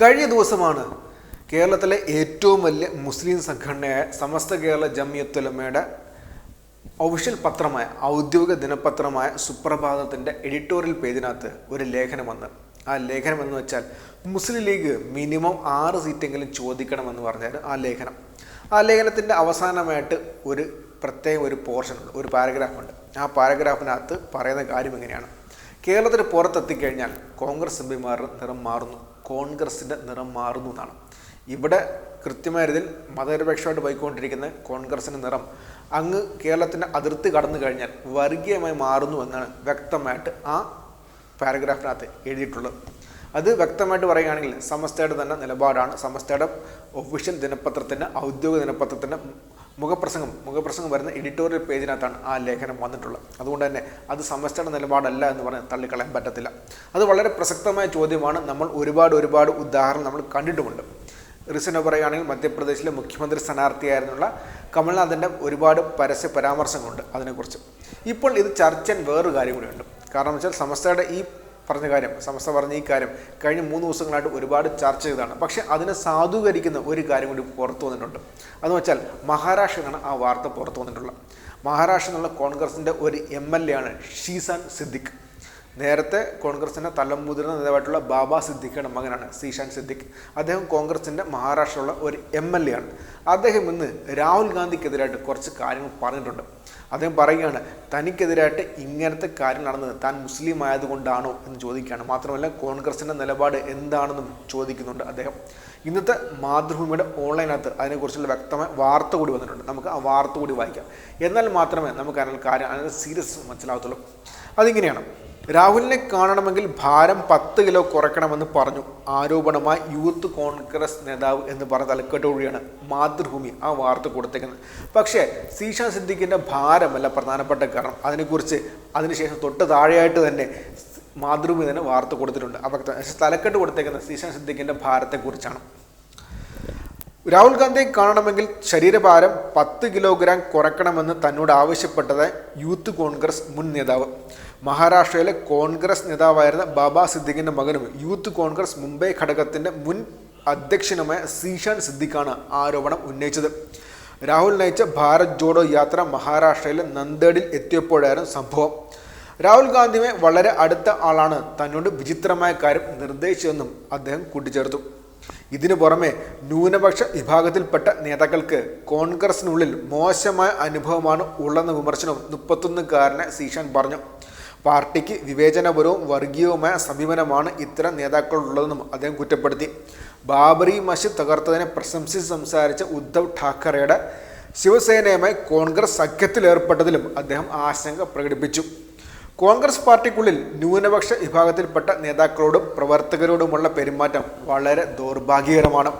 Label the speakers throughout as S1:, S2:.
S1: കഴിഞ്ഞ ദിവസമാണ് കേരളത്തിലെ ഏറ്റവും വലിയ മുസ്ലിം സംഘടനയായ സമസ്ത കേരള ജമിയത്തുലമയുടെ ഒഫീഷ്യൽ പത്രമായ ഔദ്യോഗിക ദിനപത്രമായ സുപ്രഭാതത്തിന്റെ എഡിറ്റോറിയൽ പേജിനകത്ത് ഒരു ലേഖനം വന്ന്. ആ ലേഖനം എന്ന് വെച്ചാൽ മുസ്ലിം ലീഗ് മിനിമം ആറ് സീറ്റെങ്കിലും ചോദിക്കണമെന്ന് പറഞ്ഞാൽ ആ ലേഖനം. ആ ലേഖനത്തിന്റെ അവസാനമായിട്ട് ഒരു പ്രത്യേക ഒരു പോർഷൻ ഒരു പാരഗ്രാഫ് ഉണ്ട്. ആ പാരഗ്രാഫിനകത്ത് പറയുന്ന കാര്യം എങ്ങനെയാണ് കേരളത്തിന് പുറത്തെത്തിക്കഴിഞ്ഞാൽ കോൺഗ്രസ് എം പിമാരുടെ നിറം മാറുന്നു. കോൺഗ്രസിന്റെ നിറം മാറുന്നു എന്നാണ്. ഇവിടെ കൃത്യമായ രീതിയിൽ മതനിരപേക്ഷമായിട്ട് പോയിക്കൊണ്ടിരിക്കുന്ന കോൺഗ്രസിന്റെ നിറം അങ്ങ് കേരളത്തിന്റെ അതിർത്തി കടന്നു കഴിഞ്ഞാൽ വർഗീയമായി മാറുന്നു എന്നാണ് വ്യക്തമായിട്ട് ആ പാരഗ്രാഫിനകത്ത് എഴുതിയിട്ടുള്ളത്. അത് വ്യക്തമായിട്ട് പറയുകയാണെങ്കിൽ സമസ്തയുടെ തന്നെ നിലപാടാണ്. സമസ്തയുടെ ഒഫീഷ്യൽ ദിനപത്രത്തിന്റെ ഔദ്യോഗിക ദിനപത്രത്തിന്റെ മുഖപ്രസംഗം മുഖപ്രസംഗം വരുന്ന എഡിറ്റോറിയൽ പേജിനകത്താണ് ആ ലേഖനം വന്നിട്ടുള്ളത്. അതുകൊണ്ട് തന്നെ അത് സമസ്തയുടെ നിലപാടല്ല എന്ന് പറഞ്ഞ് തള്ളിക്കളയാൻ പറ്റത്തില്ല. അത് വളരെ പ്രസക്തമായ ചോദ്യമാണ്. നമ്മൾ ഒരുപാട് ഒരുപാട് ഉദാഹരണം നമ്മൾ കണ്ടിട്ടുമുണ്ട്. റീസെന്റ് പറയുകയാണെങ്കിൽ മധ്യപ്രദേശിലെ മുഖ്യമന്ത്രി സ്ഥാനാർത്ഥിയായിരുന്നുള്ള കമൽനാഥിന്റെ ഒരുപാട് പരസ്യ പരാമർശങ്ങളുണ്ട് അതിനെക്കുറിച്ച്. ഇപ്പോൾ ഇത് ചർച്ചൻ വേറൊരു കാര്യം കൂടിയുണ്ട്. കാരണം വെച്ചാൽ സമസ്തയുടെ ഈ പറഞ്ഞ കാര്യം സമസ്ത പറഞ്ഞ ഈ കാര്യം കഴിഞ്ഞ മൂന്ന് ദിവസങ്ങളായിട്ട് ഒരുപാട് ചർച്ച ചെയ്തതാണ്. പക്ഷെ അതിനെ സാധൂകരിക്കുന്ന ഒരു കാര്യം കൂടി പുറത്തു വന്നിട്ടുണ്ട്. അതെന്ന് വെച്ചാൽ മഹാരാഷ്ട്രയിൽ ആ വാർത്ത പുറത്തു വന്നിട്ടുള്ളത്. മഹാരാഷ്ട്ര എന്നുള്ള കോൺഗ്രസിന്റെ ഒരു എം എൽ എ ആണ് ഷീസാൻ സിദ്ദിഖ്. നേരത്തെ കോൺഗ്രസിന്റെ തലമുതിർന്ന നേതാവായിട്ടുള്ള ബാബ സിദ്ദിഖിയുടെ മകനാണ് സീഷാൻ സിദ്ദിഖ്. അദ്ദേഹം കോൺഗ്രസിന്റെ മഹാരാഷ്ട്രയുള്ള ഒരു എം എൽ എ ആണ് അദ്ദേഹം ഇന്ന് രാഹുൽ ഗാന്ധിക്കെതിരായിട്ട് കുറച്ച് കാര്യങ്ങൾ പറഞ്ഞിട്ടുണ്ട്. അദ്ദേഹം പറയുകയാണ് തനിക്കെതിരായിട്ട് ഇങ്ങനത്തെ കാര്യം നടന്നത് താൻ മുസ്ലിം ആയതുകൊണ്ടാണോ എന്ന് ചോദിക്കുകയാണ്. മാത്രമല്ല കോൺഗ്രസിന്റെ നിലപാട് എന്താണെന്നും ചോദിക്കുന്നുണ്ട് അദ്ദേഹം. ഇന്നത്തെ മാതൃഭൂമിയുടെ ഓൺലൈനകത്ത് അതിനെക്കുറിച്ചുള്ള വ്യക്തമായ വാർത്ത കൂടി വന്നിട്ടുണ്ട്. നമുക്ക് ആ വാർത്ത കൂടി വായിക്കാം. എന്നാൽ മാത്രമേ നമുക്ക് അതിനുള്ള കാര്യം അതിന് സീരിയസ് മനസ്സിലാകത്തുള്ളൂ. അതിങ്ങനെയാണ്. രാഹുലിനെ കാണണമെങ്കിൽ ഭാരം പത്ത് കിലോ കുറയ്ക്കണമെന്ന് പറഞ്ഞു. ആരോപണമായി യൂത്ത് കോൺഗ്രസ് നേതാവ് എന്ന് പറഞ്ഞ തലക്കെട്ടോടുകൂടിയാണ് മാതൃഭൂമി ആ വാർത്ത കൊടുത്തേക്കുന്നത്. പക്ഷേ സീഷ സിദ്ദിഖിന്റെ ഭാരമല്ല പ്രധാനപ്പെട്ട കാരണം. അതിനെക്കുറിച്ച് അതിനുശേഷം തൊട്ട് താഴെയായിട്ട് തന്നെ മാതൃഭൂമി തന്നെ വാർത്ത കൊടുത്തിട്ടുണ്ട്. അപ്പോൾ തലക്കെട്ട് കൊടുത്തേക്കുന്നത് സീഷ സിദ്ദിഖിന്റെ ഭാരത്തെക്കുറിച്ചാണ്. രാഹുൽ ഗാന്ധിയെ കാണണമെങ്കിൽ ശരീരഭാരം പത്ത് കിലോഗ്രാം കുറയ്ക്കണമെന്ന് തന്നോട് ആവശ്യപ്പെട്ടത് യൂത്ത് കോൺഗ്രസ് മുൻ നേതാവ്. മഹാരാഷ്ട്രയിലെ കോൺഗ്രസ് നേതാവായിരുന്ന ബാബ സിദ്ദിഖിന്റെ മകനും യൂത്ത് കോൺഗ്രസ് മുംബൈ ഘടകത്തിന്റെ മുൻ അധ്യക്ഷനുമായ സീഷാൻ സിദ്ദിഖാണ് ആരോപണം ഉന്നയിച്ചത്. രാഹുൽ നയിച്ച ഭാരത് ജോഡോ യാത്ര മഹാരാഷ്ട്രയിലെ നന്ദേഡിൽ എത്തിയപ്പോഴായിരുന്നു സംഭവം. രാഹുൽ ഗാന്ധിയെ വളരെ അടുത്ത ആളാണ് തന്നോട് വിചിത്രമായ കാര്യം നിർദ്ദേശിച്ചതെന്നും അദ്ദേഹം കൂട്ടിച്ചേർത്തു. ഇതിനു പുറമെ ന്യൂനപക്ഷ വിഭാഗത്തിൽപ്പെട്ട നേതാക്കൾക്ക് കോൺഗ്രസിനുള്ളിൽ മോശമായ അനുഭവമാണ് ഉള്ളെന്ന വിമർശനവും മുപ്പത്തൊന്നുകാരനെ സീഷൻ പറഞ്ഞു. പാർട്ടിക്ക് വിവേചനപരവും വർഗീയവുമായ സമീപനമാണ് ഇത്തരം നേതാക്കളുള്ളതെന്നും അദ്ദേഹം കുറ്റപ്പെടുത്തി. ബാബറി മസ്ജിദ് തകർത്തതിനെ പ്രശംസിച്ച് സംസാരിച്ച ഉദ്ധവ് ഠാക്കറെയുടെ ശിവസേനയുമായി കോൺഗ്രസ് സഖ്യത്തിലേർപ്പെട്ടതിലും അദ്ദേഹം ആശങ്ക പ്രകടിപ്പിച്ചു. കോൺഗ്രസ് പാർട്ടിക്കുള്ളിൽ ന്യൂനപക്ഷ വിഭാഗത്തിൽപ്പെട്ട നേതാക്കളോടും പ്രവർത്തകരോടുമുള്ള പെരുമാറ്റം വളരെ ദൗർഭാഗ്യകരമാണ്.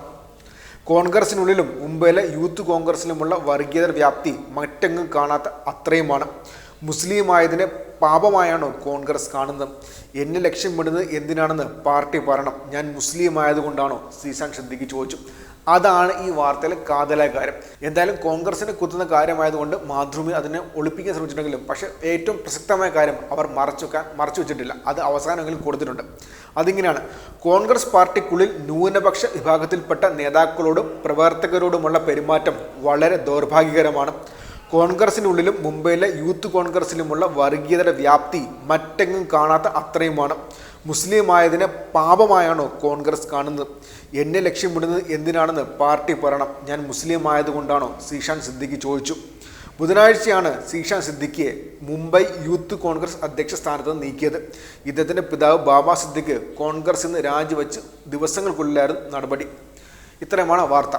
S1: കോൺഗ്രസിനുള്ളിലും മുംബൈയിലെ യൂത്ത് കോൺഗ്രസിലുമുള്ള വർഗീയത വ്യാപ്തി മറ്റെങ്ങും കാണാത്ത അത്രയുമാണ്. മുസ്ലിം ആയതിനെ പാപമായാണോ കോൺഗ്രസ് കാണുന്നത്? എന്നെ ലക്ഷ്യമിടുന്നത് എന്തിനാണെന്ന് പാർട്ടി പറയണം. ഞാൻ മുസ്ലിം ആയതുകൊണ്ടാണോ ശ്രീശാന്ത് ശ്രദ്ധിക്ക് ചോദിച്ചു. അതാണ് ഈ വാർത്തയിലെ കാതലായ കാര്യം. എന്തായാലും കോൺഗ്രസിനെ കുത്തുന്ന കാര്യമായതുകൊണ്ട് മാതൃഭൂമി അതിനെ ഒളിപ്പിക്കാൻ ശ്രമിച്ചിട്ടുണ്ടെങ്കിലും പക്ഷേ ഏറ്റവും പ്രസക്തമായ കാര്യം അവർ മറച്ചു മറച്ചു വെച്ചിട്ടില്ല. അത് അവസാനമെങ്കിലും കൊടുത്തിട്ടുണ്ട്. അതിങ്ങനെയാണ്. കോൺഗ്രസ് പാർട്ടിക്കുള്ളിൽ ന്യൂനപക്ഷ വിഭാഗത്തിൽപ്പെട്ട നേതാക്കളോടും പ്രവർത്തകരോടുമുള്ള പെരുമാറ്റം വളരെ ദൗർഭാഗ്യകരമാണ്. കോൺഗ്രസിനുള്ളിലും മുംബൈയിലെ യൂത്ത് കോൺഗ്രസിലുമുള്ള വർഗീയതയുടെ വ്യാപ്തി മറ്റെങ്ങും കാണാത്ത അത്രയുമാണ്. മുസ്ലിം ആയതിനെ പാപമായാണോ കോൺഗ്രസ് കാണുന്നത്? എന്നെ ലക്ഷ്യമിടുന്നത് എന്തിനാണെന്ന് പാർട്ടി പറയണം. ഞാൻ മുസ്ലിം ആയതുകൊണ്ടാണോ സീഷാൻ സിദ്ദിഖി ചോദിച്ചു. ബുധനാഴ്ചയാണ് സീഷാൻ സിദ്ദിഖിയെ മുംബൈ യൂത്ത് കോൺഗ്രസ് അധ്യക്ഷ സ്ഥാനത്ത് നിന്ന് നീക്കിയത്. ഇദ്ദേഹത്തിന്റെ പിതാവ് ബാബ സിദ്ദിഖ് കോൺഗ്രസ് നിന്ന് രാജിവെച്ച് ദിവസങ്ങൾക്കുള്ളിലായിരുന്നു നടപടി. ഇത്രയുമാണ് വാർത്ത.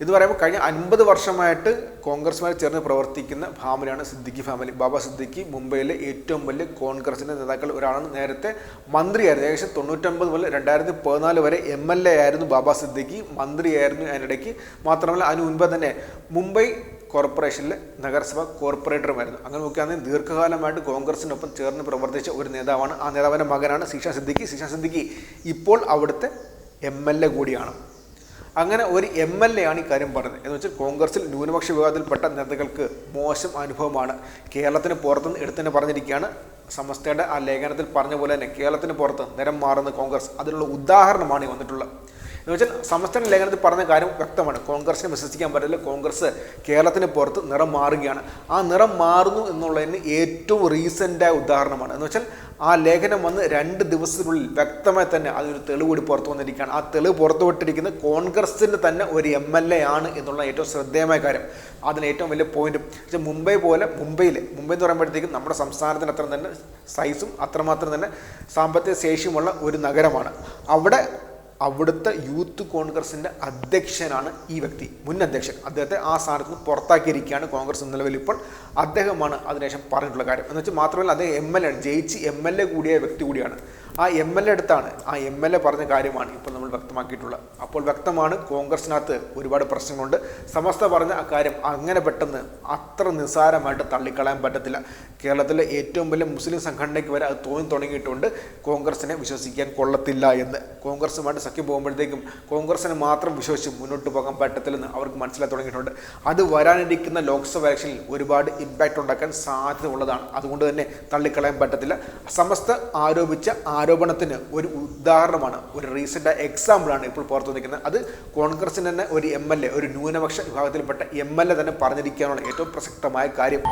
S1: എന്ന് പറയുമ്പോൾ കഴിഞ്ഞ അൻപത് വർഷമായിട്ട് കോൺഗ്രസ്സുമായി ചേർന്ന് പ്രവർത്തിക്കുന്ന ഫാമിലിയാണ് സിദ്ദിഖി ഫാമിലി. ബാബ സിദ്ദിഖി മുംബൈയിലെ ഏറ്റവും വലിയ കോൺഗ്രസിന്റെ നേതാക്കൾ ഒരാളാണ്. നേരത്തെ മന്ത്രിയായിരുന്നു. ഏകദേശം തൊണ്ണൂറ്റൊമ്പത് മുതൽ രണ്ടായിരത്തി പതിനാല് വരെ എം എൽ എ ആയിരുന്നു ബാബ സിദ്ദിഖി. മന്ത്രിയായിരുന്നു അതിനിടയ്ക്ക്. മാത്രമല്ല അതിന് മുൻപ് തന്നെ മുംബൈ കോർപ്പറേഷനിലെ നഗരസഭ കോർപ്പറേറ്ററുമായിരുന്നു. അങ്ങനെ നോക്കുകയാണെങ്കിൽ ദീർഘകാലമായിട്ട് കോൺഗ്രസിനൊപ്പം ചേർന്ന് പ്രവർത്തിച്ച ഒരു നേതാവാണ് ആ നേതാവിന്റെ മകനാണ് സീഷ സിദ്ദിഖി. സീഷ സിദ്ദിഖി ഇപ്പോൾ അവിടുത്തെ എം എൽ എ കൂടിയാണ്. അങ്ങനെ ഒരു എം എൽ എ ആണ് ഈ കാര്യം പറഞ്ഞത്. എന്ന് വെച്ചാൽ കോൺഗ്രസിൽ ന്യൂനപക്ഷ വിഭാഗത്തിൽപ്പെട്ട നേതാക്കൾക്ക് മോശം അനുഭവമാണ്. കേരളത്തിന് പുറത്തുനിന്ന് എടുത്തു തന്നെ പറഞ്ഞിരിക്കുകയാണ്. സമസ്തയുടെ ആ ലേഖനത്തിൽ പറഞ്ഞ പോലെ തന്നെ കേരളത്തിന് പുറത്ത് നിരം മാറുന്ന കോൺഗ്രസ് അതിനുള്ള ഉദാഹരണമാണ് വന്നിട്ടുള്ളത്. എന്ന് വെച്ചാൽ സമസ്തയുടെ ലേഖനത്തിൽ പറഞ്ഞ കാര്യം വ്യക്തമാണ്. കോൺഗ്രസിനെ വിശ്വസിക്കാൻ പറ്റില്ല. കോൺഗ്രസ് കേരളത്തിന് പുറത്ത് നിറം മാറുകയാണ്. ആ നിറം മാറുന്നു എന്നുള്ളതിന് ഏറ്റവും റീസെന്റായ ഉദാഹരണമാണ്. എന്ന് വെച്ചാൽ ആ ലേഖനം വന്ന് രണ്ട് ദിവസത്തിനുള്ളിൽ വ്യക്തമായി തന്നെ അതൊരു തെളിവ് കൂടി പുറത്തു വന്നിരിക്കുകയാണ്. ആ തെളിവ് പുറത്തുവിട്ടിരിക്കുന്നത് കോൺഗ്രസിന്റെ തന്നെ ഒരു എം എൽ എ ആണ് എന്നുള്ള ഏറ്റവും ശ്രദ്ധേയമായ കാര്യം. അതിന് ഏറ്റവും വലിയ പോയിന്റും പക്ഷേ മുംബൈ പോലെ മുംബൈയിൽ മുംബൈ എന്ന് പറയുമ്പോഴത്തേക്കും നമ്മുടെ സംസ്ഥാനത്തിന് അത്ര തന്നെ സൈസും അത്രമാത്രം തന്നെ സാമ്പത്തിക ശേഷിയുമുള്ള ഒരു നഗരമാണ്. അവിടെ അവിടുത്തെ യൂത്ത് കോൺഗ്രസിന്റെ അധ്യക്ഷനാണ് ഈ വ്യക്തി മുൻ അധ്യക്ഷൻ. അദ്ദേഹത്തെ ആ സ്ഥാനത്ത് നിന്ന് പുറത്താക്കിയിരിക്കുകയാണ് കോൺഗ്രസ് നിലവിൽ ഇപ്പോൾ. അദ്ദേഹമാണ് അതിനുശേഷം പറഞ്ഞിട്ടുള്ള കാര്യം. എന്ന് വെച്ചാൽ മാത്രമല്ല അദ്ദേഹം എം എൽ എ ജയിച്ച് എം എൽ എ കൂടിയ വ്യക്തി കൂടിയാണ്. ആ എം എൽ എ അടുത്താണ്. ആ എം എൽ എ പറഞ്ഞ കാര്യമാണ് ഇപ്പോൾ നമ്മൾ വ്യക്തമാക്കിയിട്ടുള്ളത്. അപ്പോൾ വ്യക്തമാണ് കോൺഗ്രസിനകത്ത് ഒരുപാട് പ്രശ്നങ്ങളുണ്ട്. സമസ്ത പറഞ്ഞ ആ കാര്യം അങ്ങനെ പെട്ടെന്ന് അത്ര നിസ്സാരമായിട്ട് തള്ളിക്കളയാൻ പറ്റത്തില്ല. കേരളത്തിലെ ഏറ്റവും വലിയ മുസ്ലിം സംഘടനയ്ക്ക് വരെ അത് തോന്നി തുടങ്ങിയിട്ടുണ്ട്. കോൺഗ്രസിനെ വിശ്വസിക്കാൻ കൊള്ളത്തില്ല എന്ന്. കോൺഗ്രസുമായിട്ട് സഖ്യം പോകുമ്പോഴത്തേക്കും കോൺഗ്രസിനെ മാത്രം വിശ്വസിച്ച് മുന്നോട്ട് പോകാൻ പറ്റത്തില്ലെന്ന് അവർക്ക് മനസ്സിലായി തുടങ്ങിയിട്ടുണ്ട്. അത് വരാനിരിക്കുന്ന ലോക്സഭ ഇലക്ഷനിൽ ഒരുപാട് ഇമ്പാക്റ്റ് ഉണ്ടാക്കാൻ സാധ്യത ഉള്ളതാണ്. അതുകൊണ്ട് തന്നെ തള്ളിക്കളയാൻ പറ്റത്തില്ല. സമസ്ത ആരോപിച്ച ആരോപണത്തിന് ഒരു ഉദാഹരണമാണ്. ഒരു റീസെന്റ് എക്സാമ്പിളാണ് ഇപ്പോൾ പുറത്തു നിൽക്കുന്നത് അത് കോൺഗ്രസിന് തന്നെ ഒരു എം ഒരു ന്യൂനപക്ഷ വിഭാഗത്തിൽപ്പെട്ട എ തന്നെ പറഞ്ഞിരിക്കാനുള്ള ഏറ്റവും പ്രസക്തമായ കാര്യം.